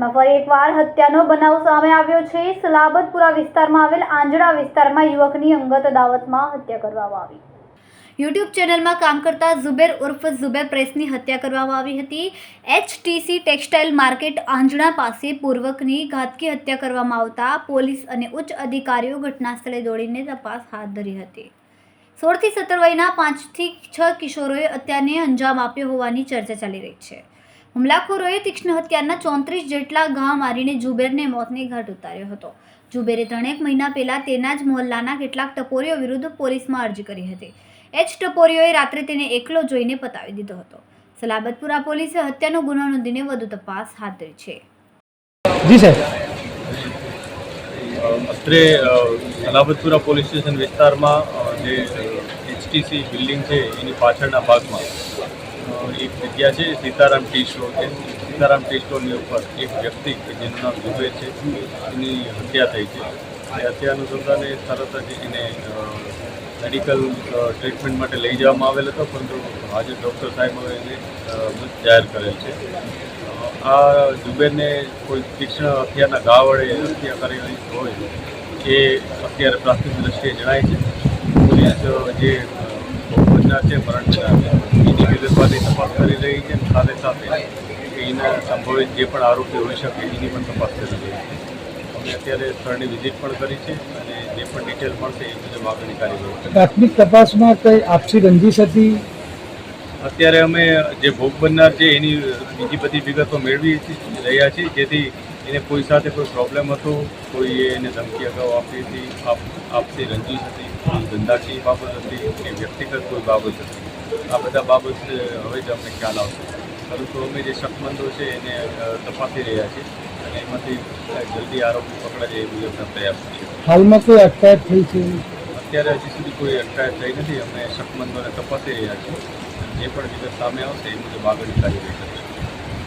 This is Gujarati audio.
સુરતમાં ફરી એકવાર હત્યાનો બનાવ સામે આવ્યો છે. સલાબતપુરા વિસ્તારમાં આવેલ આંજણા વિસ્તારમાં યુવકની અંગત દાવતમાં હત્યા કરવામાં આવી. યુટ્યુબ ચેનલમાં કામ કરતા ઝુબેર ઉર્ફ ઝુબેર પ્રેસની હત્યા કરવામાં આવી હતી. એચટીસી ટેક્સટાઇલ માર્કેટ આંજણા પાસે પૂર્વકની ઘાતકી હત્યા કરવામાં આવતા પોલીસ અને ઉચ્ચ અધિકારીઓ ઘટનાસ્થળે દોડીને તપાસ હાથ ધરી હતી. સોળથી સત્તર વયના પાંચથી છ કિશોરોએ હત્યાને અંજામ આપ્યો હોવાની ચર્ચા ચાલી રહી છે. હુમલાખોરોએ તીક્ષ્ણ હત્યાના ચોત્રીસ જેટલા ઘા મારીને જુબેરને મોતને ઘાટ ઉતાર્યો હતો. જુબેરે ત્રણેક મહિના પહેલા તેના જ મોહલ્લાના કેટલાક ટપોરીઓ વિરુદ્ધ પોલીસમાં અરજી કરી હતી. એ જ ટપોરીઓએ રાત્રે તેને એકલો જોઈને પતાવી દીધો હતો. સલાબતપુરા પોલીસે હત્યાનો ગુનો નોંધીને વધુ તપાસ હાથ ધરી છે. જી સાહેબ. અત્રે સલાબતપુરા પોલીસ સ્ટેશન વિસ્તારમાં જે એચટીસી બિલ્ડિંગ છે એની પાછળના ભાગમાં એક જગ્યા છે, સીતારામ ટી સ્ટોર છે. સીતારામ ટી સ્ટોરની ઉપર એક વ્યક્તિ કે જેનું નામ ઝુબેર છે, એની હત્યા થઈ છે. એ હત્યા અનુસંધાને તરત જ એને મેડિકલ ટ્રીટમેન્ટ માટે લઈ જવામાં આવેલ હતો, પરંતુ આજે ડૉક્ટર સાહેબોએ એને મૃત જાહેર કરેલ છે. આ જુબેરને કોઈ તીક્ષ્ણ હથિયારના ઘા વડે હત્યા કરેલી હોય એ અત્યારે પ્રાથમિક દ્રષ્ટિએ જણાય છે. પોલીસ જે ભોગવનાર છે મરણના વિગતવારની તપાસ કરી રહી છે અને સાથે સાથે એના સંભવિત જે પણ આરોપી હોઈ શકે એની પણ તપાસ કરી રહી છે. અમે અત્યારે સ્થળની વિઝિટ પણ કરી છે અને જે પણ ડિટેલ મળશે એ મુજબ આગળની કાર્યવાહી. પ્રાથમિક તપાસમાં કંઈ આપસી રંજીશ હતી? અત્યારે અમે જે ભોગ બનનાર છે એની બીજી બધી વિગતો મેળવી રહ્યા છીએ. જેથી એને કોઈ સાથે કોઈ પ્રોબ્લેમ હતો કોઈએ એને ધમકી અગાઉ આપી હતી આપ આપસી રંજીશ હતી ધંધાકીય બાબત હતી કે વ્યક્તિગત કોઈ બાબત હતી. આ બધા બાબત હવે જ અમને ખ્યાલ આવશે. પરંતુ અમે જે શકમંદો છે એને તપાસી રહ્યા છીએ અને એમાંથી જલ્દી આરોપી પકડાય એ મુજબના પ્રયાસ છે હાલમાં કોઈ અટકાયત થઈ છે? અત્યારે હજી સુધી કોઈ અટકાયત થઈ નથી. અમે શકમંદોને તપાસી રહ્યા છીએ. જે પણ વિગત સામે આવશે એ મુજબ આગળની કાર્યવાહી કરીશું.